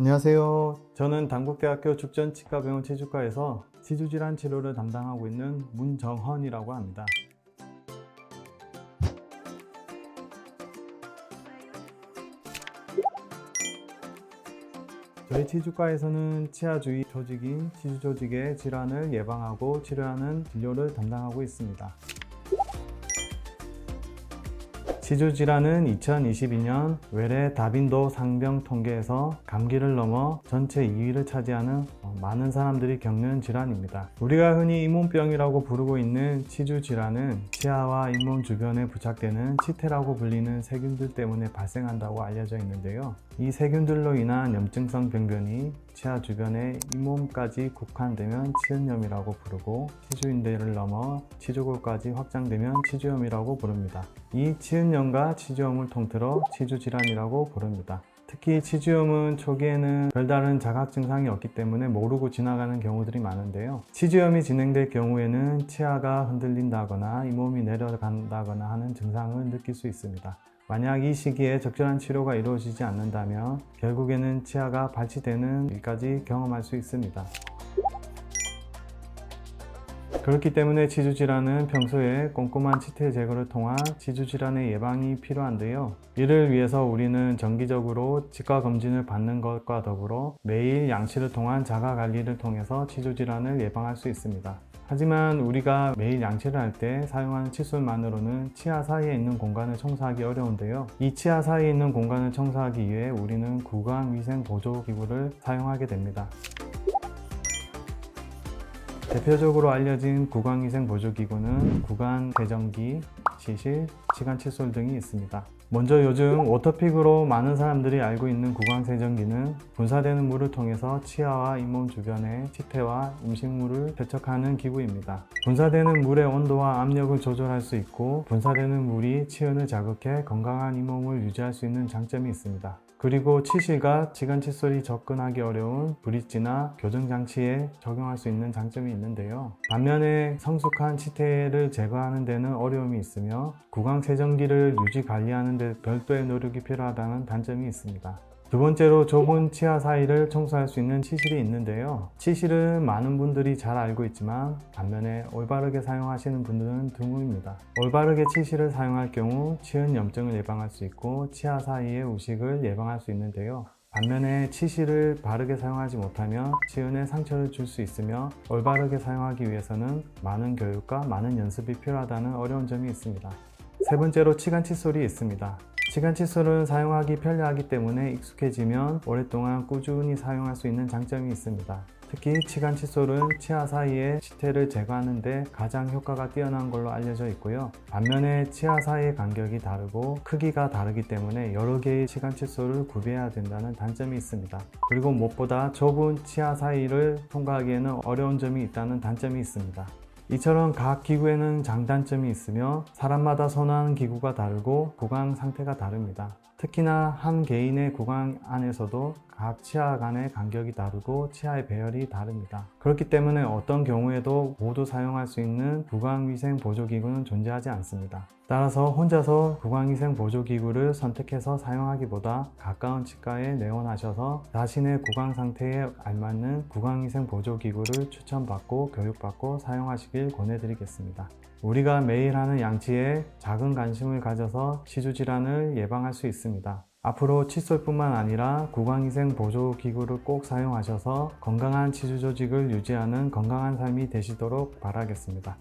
안녕하세요. 저는 당국대학교 죽전치과병원 치주과에서 치주질환 치료를 담당하고 있는 문정헌이라고 합니다. 저희 치주과에서는 치아 주위 조직인 치주 조직의 질환을 예방하고 치료하는 진료를 담당하고 있습니다. 치주 질환은 2022년 외래 다빈도 상병 통계에서 감기를 넘어 전체 2위를 차지하는 어, 많은 사람들이 겪는 질환입니다. 우리가 흔히 잇몸병이라고 부르고 있는 치주 질환은 치아와 잇몸 주변에 부착되는 치태라고 불리는 세균들 때문에 발생한다고 알려져 있는데요. 이 세균들로 인한 염증성 병변이 치아 주변에 잇몸까지 국한되면 치은염이라고 부르고 치주인대를 넘어 치주골까지 확장되면 치주염이라고 부릅니다. 이 치은염과 치주염을 통틀어 치주질환이라고 부릅니다. 특히 치주염은 초기에는 별다른 자각 증상이 없기 때문에 모르고 지나가는 경우들이 많은데요. 치주염이 진행될 경우에는 치아가 흔들린다거나 잇몸이 내려간다거나 하는 증상을 느낄 수 있습니다. 만약 이 시기에 적절한 치료가 이루어지지 않는다면 결국에는 치아가 발치되는 일까지 경험할 수 있습니다. 그렇기 때문에 치주질환은 평소에 꼼꼼한 치태 제거를 통한 치주질환의 예방이 필요한데요. 이를 위해서 우리는 정기적으로 치과 검진을 받는 것과 더불어 매일 양치를 통한 자가 관리를 통해서 치주질환을 예방할 수 있습니다. 하지만 우리가 매일 양치를 할 때 사용하는 칫솔만으로는 치아 사이에 있는 공간을 청소하기 어려운데요. 이 치아 사이에 있는 공간을 청소하기 위해 우리는 구강 위생 보조 기구를 사용하게 됩니다. 대표적으로 알려진 구강위생 보조기구는 구강 세정기, 시실, 치간 칫솔 등이 있습니다. 먼저 요즘 워터픽으로 많은 사람들이 알고 있는 구강 세정기는 분사되는 물을 통해서 치아와 잇몸 주변의 치태와 음식물을 세척하는 기구입니다. 분사되는 물의 온도와 압력을 조절할 수 있고 분사되는 물이 치은을 자극해 건강한 잇몸을 유지할 수 있는 장점이 있습니다. 그리고 치실과 치간 칫솔이 접근하기 어려운 브릿지나 교정 장치에 적용할 수 있는 장점이 있는데요. 반면에 성숙한 치태를 제거하는 데는 어려움이 있으며 구강 세정기를 유지 관리하는 데 별도의 노력이 필요하다는 단점이 있습니다. 두 번째로 좁은 치아 사이를 청소할 수 있는 치실이 있는데요. 치실은 많은 분들이 잘 알고 있지만 반면에 올바르게 사용하시는 분들은 드물입니다. 올바르게 치실을 사용할 경우 치은 염증을 예방할 수 있고 치아 사이의 우식을 예방할 수 있는데요. 반면에 치실을 바르게 사용하지 못하면 치은에 상처를 줄 수 있으며 올바르게 사용하기 위해서는 많은 교육과 많은 연습이 필요하다는 어려운 점이 있습니다. 세 번째로 치간 칫솔이 있습니다. 치간 칫솔은 사용하기 편리하기 때문에 익숙해지면 오랫동안 꾸준히 사용할 수 있는 장점이 있습니다. 특히 치간 칫솔은 치아 사이의 치태를 제거하는데 가장 효과가 뛰어난 걸로 알려져 있고요. 반면에 치아 사이의 간격이 다르고 크기가 다르기 때문에 여러 개의 치간 칫솔을 구비해야 된다는 단점이 있습니다. 그리고 무엇보다 좁은 치아 사이를 통과하기에는 어려운 점이 있다는 단점이 있습니다. 이처럼 각 기구에는 장단점이 있으며 사람마다 선호하는 기구가 다르고 구강 상태가 다릅니다. 특히나 한 개인의 구강 안에서도 각 치아 간의 간격이 다르고 치아의 배열이 다릅니다. 그렇기 때문에 어떤 경우에도 모두 사용할 수 있는 구강위생 보조기구는 존재하지 않습니다. 따라서 혼자서 구강위생 보조기구를 선택해서 사용하기보다 가까운 치과에 내원하셔서 자신의 구강 상태에 알맞는 구강위생 보조기구를 추천받고 교육받고 사용하시길 권해드리겠습니다. 우리가 매일 하는 양치에 작은 관심을 가져서 치주질환을 예방할 수 있습니다. 앞으로 칫솔뿐만 아니라 구강위생 보조기구를 꼭 사용하셔서 건강한 치주 조직을 유지하는 건강한 삶이 되시도록 바라겠습니다.